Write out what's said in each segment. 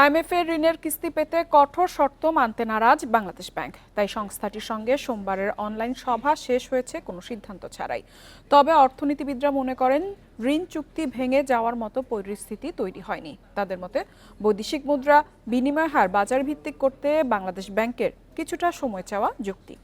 IMF এর ঋণের কিস্তি পেতে কঠোর শর্ত মানতে নারাজ বাংলাদেশ ব্যাংক। তাই সংস্থাটির সঙ্গে সোমবারের অনলাইন সভা শেষ হয়েছে কোনো সিদ্ধান্ত ছাড়াই। তবে অর্থনীতিবিদরা মনে করেন, ঋণ চুক্তি ভেঙে যাওয়ার মতো পরিস্থিতি তৈরি হয়নি। তাদের মতে, বৈদেশিক মুদ্রা বিনিময় হার বাজার ভিত্তিক করতে বাংলাদেশ ব্যাংকের কিছুটা সময় চাওয়া যৌক্তিক।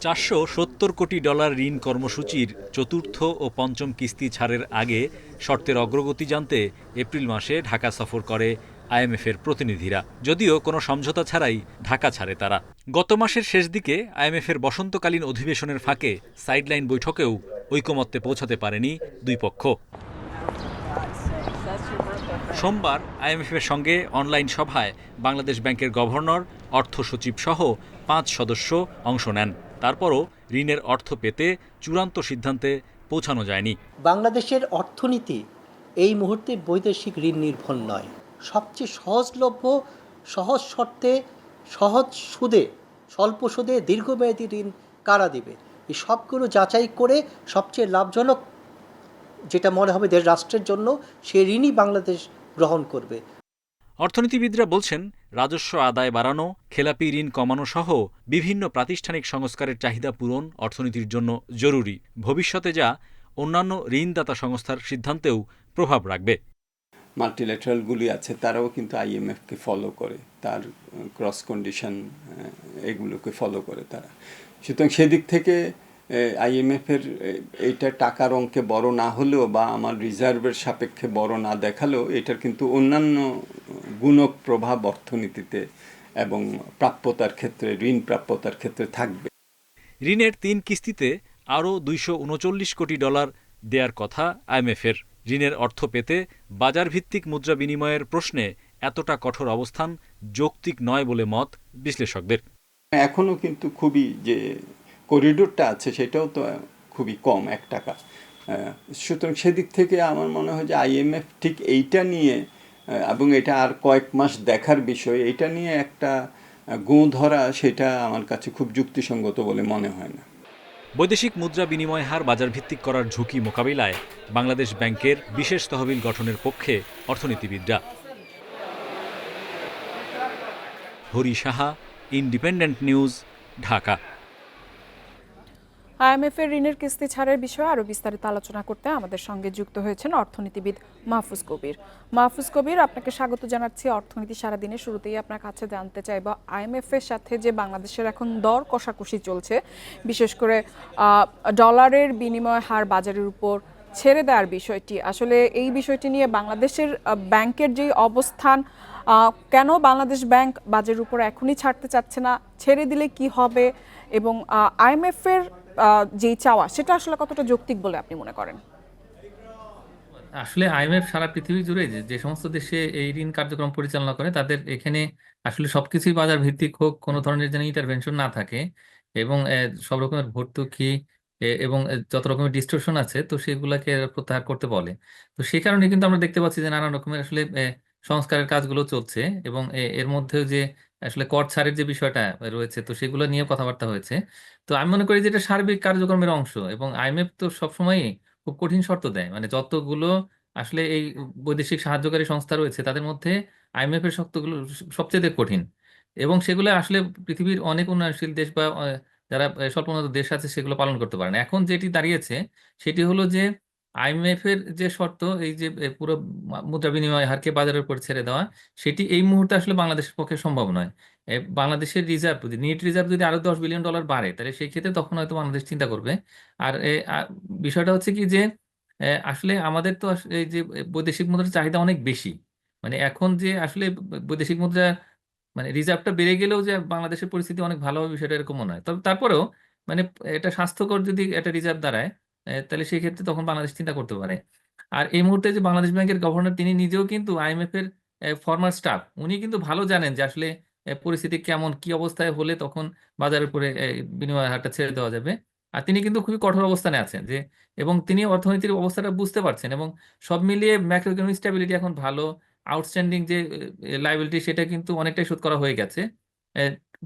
চারশো সত্তর কোটি ডলার ঋণ কর্মসূচির চতুর্থ ও পঞ্চম কিস্তি ছাড়ের আগে শর্তের অগ্রগতি জানতে এপ্রিল মাসে ঢাকা সফর করে আইএমএফের প্রতিনিধিরা। যদিও কোনো সমঝোতা ছাড়াই ঢাকা ছাড়ে তারা। গত মাসের শেষ দিকে আইএমএফের বসন্তকালীন অধিবেশনের ফাঁকে সাইডলাইন বৈঠকেও ঐকমত্যে পৌঁছাতে পারেনি দুই পক্ষ। সোমবার আইএমএফের সঙ্গে অনলাইন সভায় বাংলাদেশ ব্যাংকের গভর্নর, অর্থ সচিব সহ পাঁচ সদস্য অংশ নেন। তারপরও ঋণের অর্থ পেতে চূড়ান্ত সিদ্ধান্তে পৌঁছানো যায়নি। বাংলাদেশের অর্থনীতি এই মুহূর্তে বৈদেশিক ঋণ নির্ভর নয়। সবচেয়ে সহজলভ্য, সহজ শর্তে, সহজ সুদে, স্বল্প সুদে দীর্ঘমেয়াদী ঋণ কারা দেবে? এই সবগুলো যাচাই করে সবচেয়ে লাভজনক যেটা মনে হবে দেশ রাষ্ট্রের জন্য, সেই ঋণই বাংলাদেশ গ্রহণ করবে। অর্থনীতিবিদরা বলছেন রাজস্ব আদায় বাড়ানো খেলাপি ঋণ কমানো সহ বিভিন্ন প্রাতিষ্ঠানিক সংস্কারের চাহিদা পূরণ অর্থনীতির জন্য জরুরি। ভবিষ্যতে যা অন্যান্য ঋণদাতা সংস্থার সিদ্ধান্তেও প্রভাব রাখবে। মাল্টিল্যাটারালগুলি আছে তারাও কিন্তু আইএমএফকে ফলো করে তার ক্রস কন্ডিশন এগুলোকে ফলো করে তারা। সুতরাং সেদিক থেকে আইএমএফের এইটা টাকার অঙ্কে বড় না হলেও বা আমার রিজার্ভের সাপেক্ষে বড় না দেখালেও এটার কিন্তু অন্যান্য গুণক প্রভাব অর্থনীতিতে এবং প্রাপ্যতার ক্ষেত্রে ঋণ প্রাপ্যতার ক্ষেত্রে থাকবে। ঋণের তিন কিস্তিতে আরও দুইশো উনচল্লিশ কোটি ডলার দেয়ার কথা আইএমএফের ঋণের অর্থ পেতে বাজারভিত্তিক মুদ্রা বিনিময়ের প্রশ্নে এতটা কঠোর অবস্থান যৌক্তিক নয় বলে মত বিশ্লেষকদের। এখনও কিন্তু খুবই যে করিডোরটা আছে, সেটাও তো খুবই কম, এক টাকা। সুতরাং সেদিক থেকে আমার মনে হয় যে আইএমএফ ঠিক এইটা নিয়ে এবং এটা আর কয়েক মাস দেখার বিষয় এটা নিয়ে একটা গোঁ ধরা, সেটা আমার কাছে খুব যুক্তিসঙ্গত বলে মনে হয় না। বৈদেশিক মুদ্রা বিনিময় হার বাজারভিত্তিক করার ঝুঁকি মোকাবিলায় বাংলাদেশ ব্যাংকের বিশেষ তহবিল গঠনের পক্ষে অর্থনীতিবিদরা। Hari Saha independent news Dhaka. IMF এর ঋণের কিস্তি ছাড়ের বিষয়ে আরও বিস্তারিত আলোচনা করতে আমাদের সঙ্গে যুক্ত হয়েছেন অর্থনীতিবিদ মাহফুজ কবির। মাহফুজ কবির, আপনাকে স্বাগত জানাচ্ছি। অর্থনীতি সারাদিনের শুরুতেই আপনার কাছে জানতে চাইব, আইএমএফ এর সাথে যে বাংলাদেশের এখন দর কষাকষি চলছে, বিশেষ করে ডলারের বিনিময় হার বাজারের উপর ছেড়ে দেওয়ার বিষয়টি। আসলে এই বিষয়টি নিয়ে বাংলাদেশের ব্যাংকের যে অবস্থান কেন বাংলাদেশ ব্যাংক বাজারের উপর এখনই ছাড়তে চাচ্ছে না, ছেড়ে দিলে কি হবে এবং আইএমএফ যেই চাওয়া, সেটা আসলে কতটা যৌক্তিক বলে আপনি মনে করেন? আসলে আইএমএফ সারা পৃথিবী জুড়ে যে যে সমস্ত দেশে এই ঋণ কার্যক্রম পরিচালনা করে, তাদের এখানে আসলে সবকিছুই বাজার ভিত্তিক হোক, কোনো ধরনের যেন ইন্টারভেনশন না থাকে এবং সব রকমের ভর্তুকি এবং যত রকমের ডিস্টরশন আছে, তো সেগুলাকে প্রত্যাহার করতে বলে। তো সেই কারণে কিন্তু আমরা দেখতে পাচ্ছি যে নানা রকমের আসলে সংস্কারের কাজগুলো চলছে এবং এর মধ্যেও যে আসলে কর ছাড়ের যে বিষয়টা রয়েছে, তো সেগুলো নিয়ে কথাবার্তা হয়েছে। তো আমি মনে করি যে এটা সার্বিক কার্যক্রমের অংশ এবং আইএমএফ তো সবসময়ই খুব কঠিন শর্ত দেয়। মানে যতগুলো আসলে এই বৈদেশিক সাহায্যকারী সংস্থা রয়েছে, তাদের মধ্যে আইএমএফ এর শর্তগুলো সবচেয়ে কঠিন। এবং সেগুলো আসলে পৃথিবীর অনেক উন্নয়নশীল দেশ বা যারা স্বল্পোন্নত দেশ আছে, সেগুলো পালন করতে পারে না। এখন যেটি দাঁড়িয়েছে, সেটি হলো যে আইএমএফ এর যে শর্ত, এই যে পুরো মুদ্রা বিনিময় হারকে বাজারের উপর ছেড়ে দেওয়া, সেটি এই মুহূর্তে আসলে বাংলাদেশের পক্ষে সম্ভব নয়। বাংলাদেশের রিজার্ভ যদি, নিট রিজার্ভ যদি আরও দশ বিলিয়ন ডলার বাড়ে, তাহলে সেই ক্ষেত্রে তখন হয়তো বাংলাদেশ চিন্তা করবে। আর বিষয়টা হচ্ছে কি যে আসলে আমাদের তো এই যে বৈদেশিক মুদ্রার চাহিদা অনেক বেশি। মানে এখন যে, আসলে বৈদেশিক মুদ্রা মানে রিজার্ভটা বেড়ে গেলেও যে, বাংলাদেশের পরিস্থিতি অনেক ভালো হবে, বিষয়টা এরকম নয়। তবে তারপরেও মানে এটা স্বাস্থ্যকর যদি একটা রিজার্ভ দাঁড়ায় তাহলে সেই ক্ষেত্রে তখন বাংলাদেশ চিন্তা করতে পারে। আর এই মুহূর্তে যে বাংলাদেশ ব্যাংকের গভর্নর, তিনি নিজেও কিন্তু আইএমএফ এর ফর্মার স্টাফ উনি কিন্তু ভালো জানেন যে আসলে পরিস্থিতি কেমন, কি অবস্থায় হলে তখন বাজারের উপরে বিনিময় হারটা ছেড়ে দেওয়া যাবে। আর তিনি কিন্তু খুবই কঠোর অবস্থানে আছেন যে, এবং তিনি অর্থনীতির অবস্থাটা বুঝতে পারছেন এবং সব মিলিয়ে ম্যাক্রো ইকোনমিক স্টেবিলিটি এখন ভালো আউটস্ট্যান্ডিং যে লাইবিলিটি সেটা কিন্তু অনেকটাই শোধ করা হয়ে গেছে।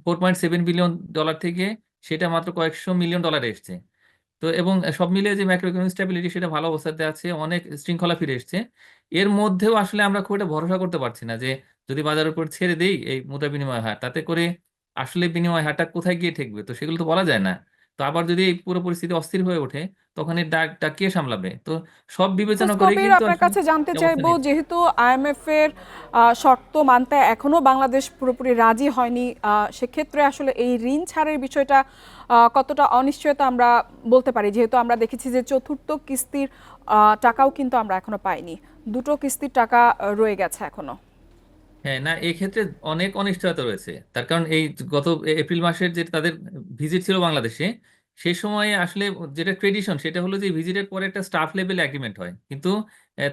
Four point seven billion dollar থেকে সেটা মাত্র কয়েকশো মিলিয়ন ডলারে এসছে। তো এবং সব মিলিয়ে যে ম্যাক্রো ইকোনমিক স্টেবিলিটি সেটা ভালো অবস্থাতে আছে, অনেক শৃঙ্খলা ফিরে এসছে। এর মধ্যেও আসলে আমরা খুব একটা ভরসা করতে পারছি না যে, যদি বাজারের উপর ছেড়ে দেই এই মুদ্রা বিনিময় হার, তাতে করে আসলে বিনিময় হারটা কোথায় গিয়ে ঠেকবে? তো সেগুলো তো বলা যায় না। তো আবার যদি এই পুরো পরিস্থিতি অস্থির হয়ে ওঠে তখন এর দাগটা কে সামলাবে? তো সব বিবেচনা করে কিন্তু আপনার কাছে জানতে চাইব যেহেতু আইএমএফ এর শর্ত মানতে এখনও বাংলাদেশ পুরোপুরি রাজি হয়নি সেক্ষেত্রে আসলে এই ঋণ ছাড়ের বিষয়টা কতটা অনিশ্চয়তা আমরা বলতে পারি? যেহেতু আমরা দেখেছি যে চতুর্থ কিস্তির আহ, টাকাও কিন্তু আমরা এখনও পাইনি। দুটো কিস্তির টাকা রয়ে গেছে এখনও। হ্যাঁ না এই ক্ষেত্রে অনেক অনিশ্চয়তা রয়েছে। তার কারণ এই গত এপ্রিল মাসের যে তাদের ভিজিট ছিল বাংলাদেশে সেই সময়ে আসলে যেটা ট্রেডিশন, সেটা হলো যে ভিজিটের পরে একটা স্টাফ লেভেল এগ্রিমেন্ট হয়। কিন্তু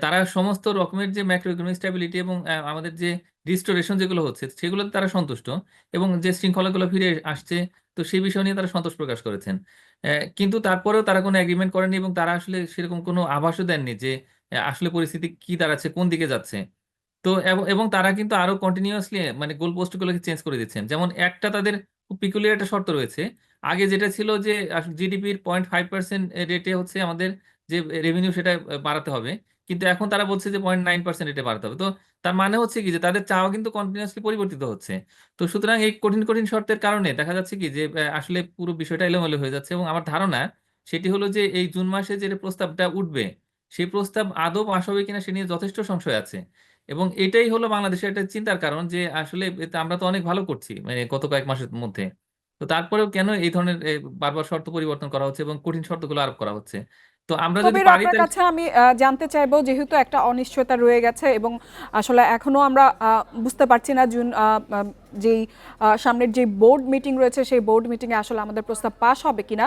তারা সমস্ত রকমের যে ম্যাক্রো ইকোনমিক স্ট্যাবিলিটি এবং আমাদের যে রিস্টোরেশন যেগুলো হচ্ছে, সেগুলোতে তারা সন্তুষ্ট এবং যে শৃঙ্খলাগুলো ফিরে আসছে, তো সেই বিষয় নিয়ে তারা সন্তোষ প্রকাশ করেছেন। কিন্তু তারপরেও তারা কোনো অ্যাগ্রিমেন্ট করেনি এবং তারা আসলে সেরকম কোনো আভাসও দেননি যে আসলে পরিস্থিতি কি দাঁড়াচ্ছে, কোন দিকে যাচ্ছে। তো এবং তারা কিন্তু আরও কন্টিনিউয়াসলি মানে গোল পোস্ট গুলোকে চেঞ্জ করে দিচ্ছেন। যেমন একটা তাদের খুব পিকুলিয়ার একটা শর্ত রয়েছে। আগে যেটা ছিল যে জিডিপির পয়েন্ট ফাইভ পার্সেন্ট রেটে হচ্ছে আমাদের যে রেভিনিউ সেটা বাড়াতে হবে। কিন্তু এখন তারা বলছে যে পয়েন্ট নাইন পার্সেন্ট রেটে বাড়াতে হবে। তো তার মানে হচ্ছে কি যে, তাদের চাওয়া কিন্তু কন্টিনিউসলি পরিবর্তিত হচ্ছে। তো সুতরাং এই কঠিন কঠিন শর্তের কারণে দেখা যাচ্ছে কি যে আসলে পুরো বিষয়টা এলোমেলো হয়ে যাচ্ছে এবং আমার ধারণা সেটি হলো যে, এই জুন মাসে যে প্রস্তাবটা উঠবে, সেই প্রস্তাব আদৌ হবে কিনা সে নিয়ে যথেষ্ট সংশয় আছে। এবং এটাই হলো বাংলাদেশের একটা চিন্তার কারণ যে আসলে আমরা তো অনেক ভালো করছি মানে গত কয়েক মাসের মধ্যে। তো তারপরেও কেন এই ধরনের বারবার শর্ত পরিবর্তন করা হচ্ছে এবং কঠিন শর্তগুলো আরোপ করা হচ্ছে? তো আমরা যদি পারি আপনার কাছে আমি জানতে চাইব যেহেতু একটা অনিশ্চয়তা রয়ে গেছে এবং আসলে এখনও আমরা বুঝতে পারছি না জুন যেই সামনের যে বোর্ড মিটিং রয়েছে সেই বোর্ড মিটিংয়ে আসলে আমাদের প্রস্তাব পাস হবে কিনা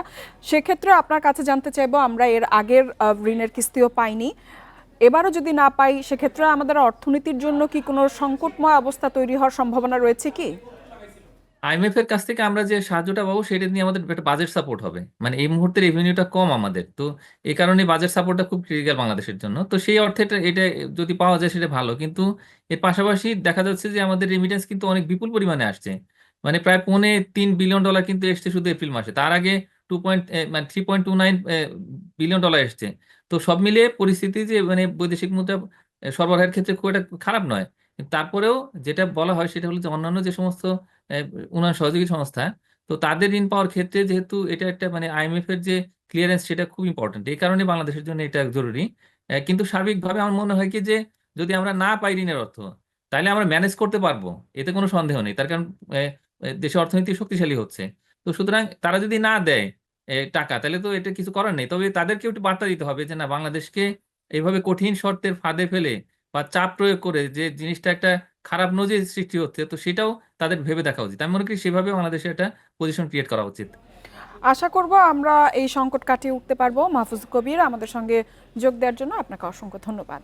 সেক্ষেত্রে আপনার কাছে জানতে চাইব আমরা এর আগের ঋণের কিস্তিও পাইনি। এবারও যদি না পাই, সেক্ষেত্রে আমাদের অর্থনীতির জন্য কি কোনো সংকটময় অবস্থা তৈরি হওয়ার সম্ভাবনা রয়েছে কি? আইএমএফ এর কাছ থেকে আমরা যে সাহায্যটা পাবো, সেটা নিয়ে আমাদের একটা বাজেট সাপোর্ট হবে। মানে এই মুহূর্তে রেভিনিউটা কম আমাদের। তো এই কারণে বাজেট সাপোর্টটা খুব ক্রিটিক্যাল বাংলাদেশের জন্য। তো সেই অর্থে এটা যদি পাওয়া যায়, সেটা ভালো। কিন্তু এর পাশাপাশি দেখা যাচ্ছে যে আমাদের রেমিটেন্স কিন্তু অনেক বিপুল পরিমাণে আসছে। মানে প্রায় পৌনে তিন বিলিয়ন ডলার কিন্তু এসছে শুধু এপ্রিল মাসে। তার আগে টু পয়েন্ট মানে three point two nine billion dollar এসছে। তো সব মিলিয়ে পরিস্থিতি যে মানে বৈদেশিক মুদ্রা সরবরাহের ক্ষেত্রে খুব একটা খারাপ নয়। তারপরেও যেটা বলা হয় সেটা হলো যে অন্যান্য যে সমস্ত উন্নয়ন সহযোগী সংস্থা, তো তাদের ঋণ পাওয়ার ক্ষেত্রে যেহেতু এটা একটা মানে আইএমএফ এর যে ক্লিয়ারেন্স সেটা খুব ইম্পর্টেন্ট এই কারণে বাংলাদেশের জন্য এটা জরুরি। কিন্তু সার্বিকভাবে আমার মনে হয় কি যে যদি আমরা না পাই ঋণের অর্থ, তাহলে আমরা ম্যানেজ করতে পারব। এতে কোনো সন্দেহ নেই। তার কারণ দেশের অর্থনীতি শক্তিশালী হচ্ছে। তো সুতরাং তারা যদি না দেয় টাকা। তাহলে তো এটা কিছু করার নেই। তবে তাদেরকে একটু বার্তা দিতে হবে যে, না, বাংলাদেশকে এইভাবে কঠিন শর্তের ফাঁদে ফেলে বা চাপ প্রয়োগ করে যে, জিনিসটা একটা খারাপ নজির সৃষ্টি হচ্ছে, তো সেটাও তাদের ভেবে দেখা উচিত। আমি মনে করি সেভাবে বাংলাদেশে একটা পজিশন ক্রিয়েট করা উচিত। আশা করব আমরা এই সংকট কাটিয়ে উঠতে পারব। মাহফুজ কবির আমাদের সঙ্গে যোগ দেওয়ার জন্য আপনাকে অসংখ্য ধন্যবাদ।